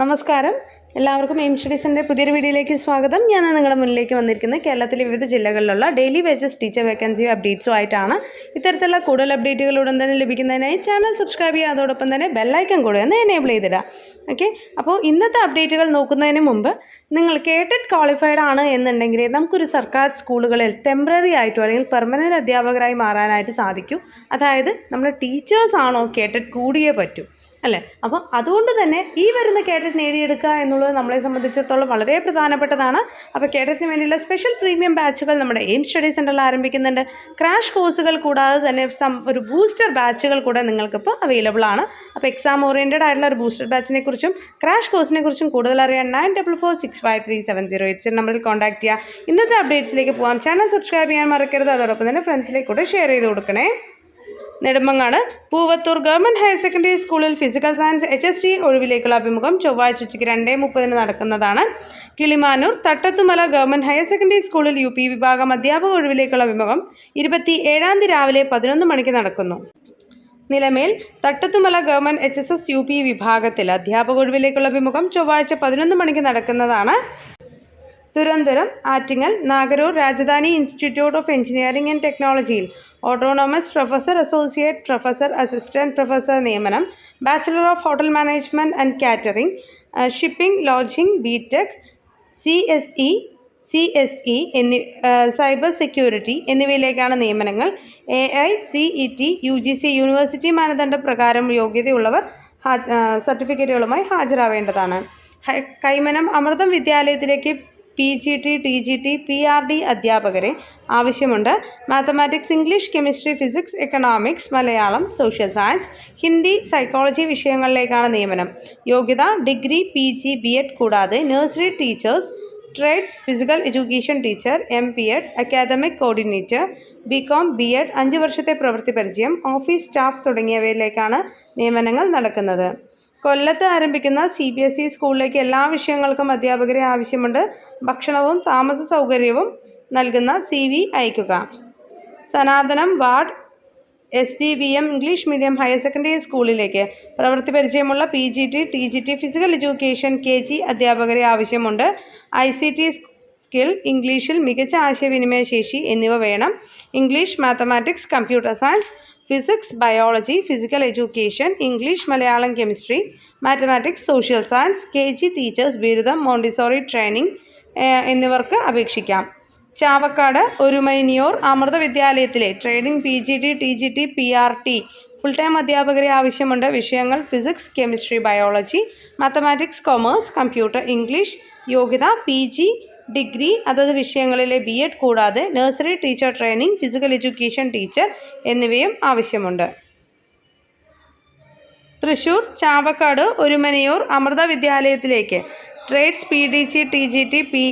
നമസ്കാരം. എല്ലാവർക്കും എയിം സ്റ്റഡീസിന്റെ പുതിയൊരു വീഡിയോയിലേക്ക് സ്വാഗതം. ഞാൻ നിങ്ങളുടെ മുന്നിലേക്ക് വന്നിരിക്കുന്നത് കേരളത്തിലെ വിവിധ ജില്ലകളിലുള്ള ഡെയിലി വേജസ് ടീച്ചർ വേക്കൻസി അപ്ഡേറ്റ്സും ആയിട്ടാണ്. ഇത്തരത്തിലുള്ള കൂടുതൽ അപ്ഡേറ്റുകൾ ഉടൻ തന്നെ ലഭിക്കുന്നതിനായി ചാനൽ സബ്സ്ക്രൈബ് ചെയ്യുക അതോടൊപ്പം തന്നെ ബെല്ലൈക്കൺ കൂടെ ഒന്ന് എനേബിൾ ചെയ്തിടാം ഓക്കെ അപ്പോൾ ഇന്നത്തെ അപ്ഡേറ്റുകൾ നോക്കുന്നതിന് മുമ്പ് നിങ്ങൾ കേട്ടഡ് ക്വാളിഫൈഡ് ആണ് എന്നുണ്ടെങ്കിൽ നമുക്കൊരു സർക്കാർ സ്കൂളുകളിൽ ടെമ്പററി ആയിട്ടോ അല്ലെങ്കിൽ പെർമനന്റ് അധ്യാപകരായി മാറാനായിട്ട് സാധിക്കും. അതായത് നമ്മുടെ ടീച്ചേഴ്സാണോ കേട്ടഡ് കൂടിയേ പറ്റൂ. അല്ലേ? അപ്പോൾ അതുകൊണ്ട് തന്നെ ഈ വരുന്ന കേഡറ്റ് നേടിയെടുക്കുക എന്നുള്ളത് നമ്മളെ സംബന്ധിച്ചിടത്തോളം വളരെ പ്രധാനപ്പെട്ടതാണ്. അപ്പോൾ കേഡറ്റിന് വേണ്ടിയുള്ള സ്പെഷ്യൽ പ്രീമിയം ബാച്ചുകൾ നമ്മുടെ എയിം സ്റ്റഡി സെന്ററിൽ ആരംഭിക്കുന്നുണ്ട്. ക്രാഷ് കോഴ്സുകൾ കൂടാതെ തന്നെ സം ഒരു ബൂസ്റ്റർ ബാച്ചുകൾ കൂടെ നിങ്ങൾക്കിപ്പോൾ അവൈലബിൾ ആണ്. അപ്പോൾ എക്സാം ഓറിയന്റഡ് ആയിട്ടുള്ള ഒരു ബൂസ്റ്റർ ബാച്ചിനെ കുറിച്ചും ക്രാഷ് കോഴ്സിനെ കുറിച്ചും കൂടുതൽ അറിയാൻ nine double four six five three seven zero eight നമ്പറിൽ കോൺടാക്ട് ചെയ്യുക. ഇന്നത്തെ അപ്ഡേറ്റ്സിലേക്ക് പോകാം ചാനൽ സബ്സ്ക്രൈബ് ചെയ്യാൻ മറക്കരുത്. അതോടൊപ്പം തന്നെ ഫ്രണ്ട്സിലേക്ക് കൂടെ ഷെയർ ചെയ്ത് കൊടുക്കണേ. Nedumangad Poovathur government higher secondary സ്കൂളിൽ physical science H S T ഒഴിവിലേക്കുള്ള അഭിമുഖം ചൊവ്വാഴ്ച ഉച്ചയ്ക്ക് രണ്ടേ മുപ്പതിന് നടക്കുന്നതാണ്. Kilimanoor Thattathumala government higher secondary സ്കൂളിൽ യു പി വിഭാഗം അധ്യാപക ഒഴിവിലേക്കുള്ള അഭിമുഖം ഇരുപത്തി ഏഴാം തീയതി രാവിലെ പതിനൊന്ന് മണിക്ക് നടക്കുന്നു. Nilamel Thattathumala government H S S U P വിഭാഗത്തിൽ അധ്യാപക ഒഴിവിലേക്കുള്ള അഭിമുഖം ചൊവ്വാഴ്ച പതിനൊന്ന് മണിക്ക് നടക്കുന്നതാണ്. Thiruvananthapuram Attingal Nagaroor Rajadhani institute of engineering and ടെക്നോളജിയിൽ autonomous professor associate professor assistant professor നിയമനം bachelor of hotel management and catering shipping lodging B tech C S E C S E എന്നി സൈബർ സെക്യൂരിറ്റി എന്നിവയിലേക്കാണ് നിയമനങ്ങൾ. A I C E T U G C university മാനദണ്ഡ പ്രകാരം യോഗ്യതയുള്ളവർ സർട്ടിഫിക്കറ്റുകളുമായി ഹാജരാവേണ്ടതാണ്. കൈമനം അമൃതം വിദ്യാലയത്തിലേക്ക് P G T T G T P R D അധ്യാപകരെ ആവശ്യമുണ്ട്. Mathematics English chemistry physics economics Malayalam social science Hindi psychology വിഷയങ്ങളിലേക്കാണ് നിയമനം. യോഗ്യത degree P G B Ed കൂടാതെ nursery teachers trades physical education teacher M P Ed academic coordinator B com B Ed അഞ്ച് വർഷത്തെ പ്രവൃത്തി പരിചയം office staff തുടങ്ങിയവയിലേക്കാണ് നിയമനങ്ങൾ നടക്കുന്നത്. കൊല്ലത്ത് ആരംഭിക്കുന്ന സി ബി എസ് ഇ സ്കൂളിലേക്ക് എല്ലാ വിഷയങ്ങൾക്കും അധ്യാപകരെ ആവശ്യമുണ്ട്. ഭക്ഷണവും താമസ സൗകര്യവും നൽകുന്ന സി വി അയയ്ക്കുക. Sanathanam ward S D V M English medium higher secondary സ്കൂളിലേക്ക് പ്രവൃത്തി പരിചയമുള്ള P G T T G T physical education K G അധ്യാപകരെ ആവശ്യമുണ്ട്. ഐ സി ടി സ്കിൽ ഇംഗ്ലീഷിൽ മികച്ച ആശയവിനിമയ ശേഷി എന്നിവ വേണം. English mathematics computer science physics biology physical education English Malayalam chemistry mathematics social science K G teachers ബിരുദം Montessori training എന്നിവർക്ക് അപേക്ഷിക്കാം. ചാവക്കാട് ഒരുമൈനിയോർ അമൃത വിദ്യാലയത്തിലെ trading P G T T G T P R T full time അധ്യാപകരെ ആവശ്യമുണ്ട്. വിഷയങ്ങൾ physics chemistry biology mathematics commerce computer English യോഗ്യത P G degree അതത് വിഷയങ്ങളിലെ ബി എഡ് കൂടാതെ nursery teacher training physical education teacher എന്നിവയും ആവശ്യമുണ്ട്. Thrissur Chavakkad Orumanayur Amrita വിദ്യാലയത്തിലേക്ക് trades P D G T G T P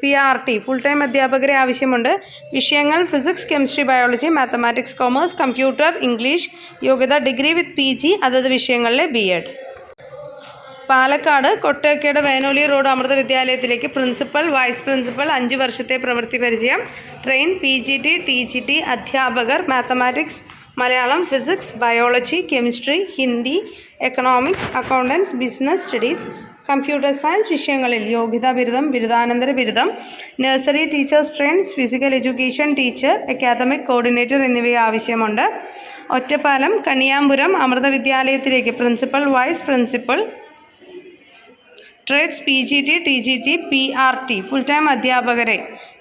P R T full time അധ്യാപകരെ ആവശ്യമുണ്ട്. വിഷയങ്ങൾ physics chemistry biology mathematics commerce computer English യോഗ്യത degree with P G അതത് വിഷയങ്ങളിലെ B Ed Palakkad കൊട്ടേക്കയുടെ Venoli road Amrita വിദ്യാലയത്തിലേക്ക് പ്രിൻസിപ്പൽ വൈസ് പ്രിൻസിപ്പൽ അഞ്ച് വർഷത്തെ പ്രവൃത്തി പരിചയം train P G T T G T അധ്യാപകർ mathematics Malayalam physics biology chemistry Hindi economics accountancy business studies computer science വിഷയങ്ങളിൽ യോഗ്യതാ ബിരുദം ബിരുദാനന്തര ബിരുദം nursery teachers trains physical education teacher academic coordinator എന്നിവ ആവശ്യമുണ്ട്. Ottapalam Kaniyampuram Amrita വിദ്യാലയത്തിലേക്ക് principal vice principal trades P G T T G T P R T full time അധ്യാപകരെ.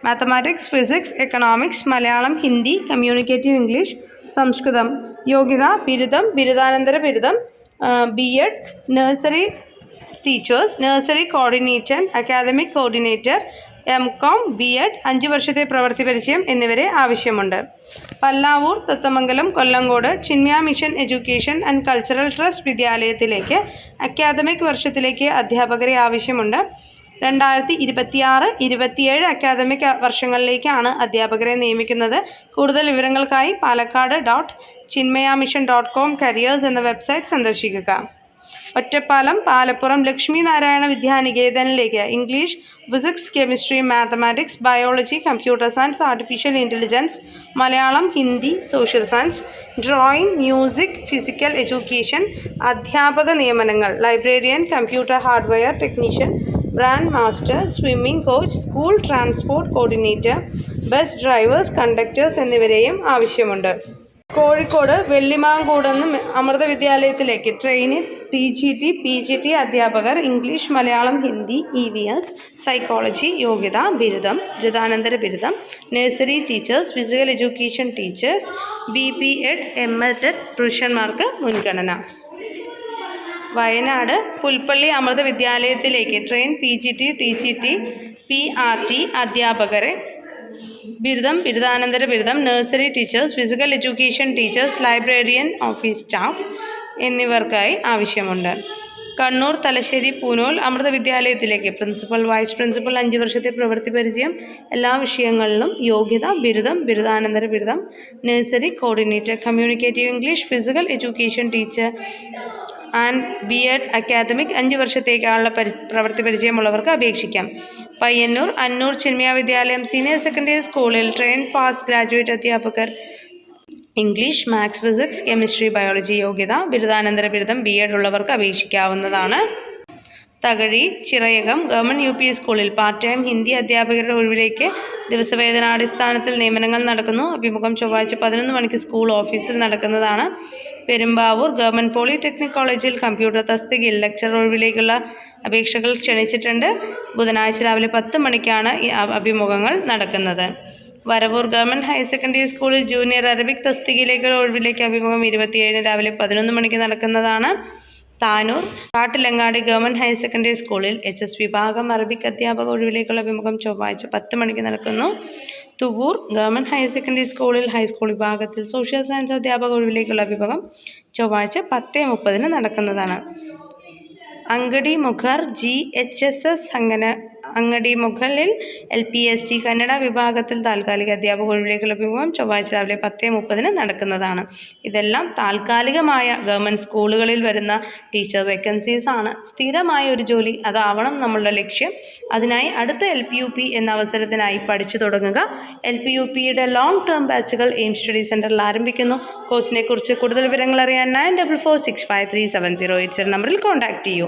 Mathematics physics economics Malayalam Hindi communicative English Samskritam. യോഗ്യത ബിരുദം ബിരുദാനന്തര ബിരുദം B Ed nursery teachers nursery coordinator academic coordinator M com B Ed അഞ്ച് വർഷത്തെ പ്രവൃത്തി പരിചയം എന്നിവരെ ആവശ്യമുണ്ട്. Pallavur Thathamangalam Kollengode Chinmaya mission education and cultural trust വിദ്യാലയത്തിലേക്ക് academic വർഷത്തിലേക്ക് അധ്യാപകരെ ആവശ്യമുണ്ട്. രണ്ടായിരത്തി ഇരുപത്തിയാറ് ഇരുപത്തിയേഴ് അക്കാദമിക് വർഷങ്ങളിലേക്കാണ് അധ്യാപകരെ നിയമിക്കുന്നത്. കൂടുതൽ വിവരങ്ങൾക്കായി Palakkad dot Chinmaya mission dot com careers എന്ന വെബ്സൈറ്റ് സന്ദർശിക്കുക. Ottapalam Palappuram Lakshmi Narayana വിദ്യാനികേതനിലേക്ക് English physics chemistry mathematics biology computer science artificial intelligence Malayalam Hindi social science drawing music physical education അധ്യാപക നിയമനങ്ങൾ librarian computer hardware technician brand master swimming coach school transport coordinator bus drivers conductors എന്നിവരെയും ആവശ്യമുണ്ട്. കോഴിക്കോട് വെള്ളിമാങ്കൂടെന്ന് അമൃത വിദ്യാലയത്തിലേക്ക്. ട്രെയിനിൽ T G T P G T അധ്യാപകർ English Malayalam Hindi E V S psychology യോഗ്യത ബിരുദം ബിരുദാനന്തര ബിരുദം nursery teachers physical education teachers B P Ed M Ed പുരുഷന്മാർക്ക് മുൻഗണന. Wayanad Pulpally Amrita വിദ്യാലയത്തിലേക്ക് train P G T T G T P R T അധ്യാപകരെ ബിരുദം ബിരുദാനന്തര ബിരുദം nursery teachers physical education teachers librarian office staff എന്നിവർക്കായി ആവശ്യമുണ്ട്. കണ്ണൂർ തലശ്ശേരി പൂനോൽ അമൃത വിദ്യാലയത്തിലേക്ക് പ്രിൻസിപ്പൽ വൈസ് പ്രിൻസിപ്പൽ അഞ്ച് വർഷത്തെ പ്രവൃത്തി പരിചയം. എല്ലാ വിഷയങ്ങളിലും യോഗ്യത ബിരുദം ബിരുദാനന്തര ബിരുദം nursery coordinator communicative English physical education teacher and B Ed academic അഞ്ച് വർഷത്തേക്കാളുള്ള പരി പ്രവൃത്തി പരിചയമുള്ളവർക്ക് അപേക്ഷിക്കാം. പയ്യന്നൂർ അന്നൂർ ചിന്മയ വിദ്യാലയം സീനിയർ സെക്കൻഡറി സ്കൂളിൽ ട്രെയിൻ പാസ് ഗ്രാജുവേറ്റ് അധ്യാപകർ English maths physics chemistry biology യോഗ്യത ബിരുദാനന്തര ബിരുദം ബി എഡ് ഉള്ളവർക്ക് അപേക്ഷിക്കാവുന്നതാണ്. Thakazhi Chirayakam government U P സ്കൂളിൽ പാർട്ട് ടൈം ഹിന്ദി അധ്യാപകരുടെ ഒഴിവിലേക്ക് ദിവസവേതനാടിസ്ഥാനത്തിൽ നിയമനങ്ങൾ നടക്കുന്നു. അഭിമുഖം ചൊവ്വാഴ്ച പതിനൊന്ന് മണിക്ക് സ്കൂൾ ഓഫീസിൽ നടക്കുന്നതാണ്. പെരുമ്പാവൂർ ഗവൺമെന്റ് പോളിടെക്നിക് കോളേജിൽ കമ്പ്യൂട്ടർ തസ്തികയിൽ ലെക്ചർ ഒഴിവിലേക്കുള്ള അപേക്ഷകൾ ക്ഷണിച്ചിട്ടുണ്ട്. ബുധനാഴ്ച രാവിലെ പത്ത് മണിക്കാണ് അഭിമുഖങ്ങൾ നടക്കുന്നത്. വരവൂർ ഗവൺമെന്റ് ഹയർ സെക്കൻഡറി സ്കൂളിൽ ജൂനിയർ അറബിക് തസ്തികയിലേക്കുള്ള ഒഴിവിലേക്ക് അഭിമുഖം ഇരുപത്തിയേഴിന് രാവിലെ പതിനൊന്ന് മണിക്ക് നടക്കുന്നതാണ്. Tanur Kattilangadi government higher secondary സ്കൂളിൽ എച്ച് എസ് വിഭാഗം അറബിക് അധ്യാപക ഒഴിവിലേക്കുള്ള അഭിമുഖം ചൊവ്വാഴ്ച പത്ത് മണിക്ക് നടക്കുന്നു. തുവൂർ ഗവൺമെന്റ് ഹയർ സെക്കൻഡറി സ്കൂളിൽ ഹൈസ്കൂൾ വിഭാഗത്തിൽ സോഷ്യൽ സയൻസ് അധ്യാപക ഒഴിവിലേക്കുള്ള അഭിമുഖം ചൊവ്വാഴ്ച പത്ത് മുപ്പതിന് നടക്കുന്നതാണ്. Angadi മുഖർ G H S S അങ്ങനെ Angadi മുഖലിൽ L P S T Kannada വിഭാഗത്തിൽ താൽക്കാലിക അധ്യാപക ഒഴിവിലേക്കുള്ള വിഭവം ചൊവ്വാഴ്ച രാവിലെ പത്ത് മുപ്പതിന് നടക്കുന്നതാണ്. ഇതെല്ലാം താൽക്കാലികമായ ഗവൺമെന്റ് സ്കൂളുകളിൽ വരുന്ന ടീച്ചർ വേക്കൻസീസ് ആണ്. സ്ഥിരമായ ഒരു ജോലി അതാവണം നമ്മളുടെ ലക്ഷ്യം. അതിനായി അടുത്ത എൽ പി യു പി എന്ന അവസരത്തിനായി പഠിച്ചു തുടങ്ങുക. എൽ പി യു പിയുടെ ലോങ് ടേം ബാച്ചുകൾ എയിം സ്റ്റഡി സെന്ററിൽ ആരംഭിക്കുന്നു. കോഴ്സിനെ കുറിച്ച് കൂടുതൽ വിവരങ്ങൾ അറിയാൻ nine double four six five three seven zero eight zero നമ്പറിൽ കോൺടാക്റ്റ് ചെയ്യൂ.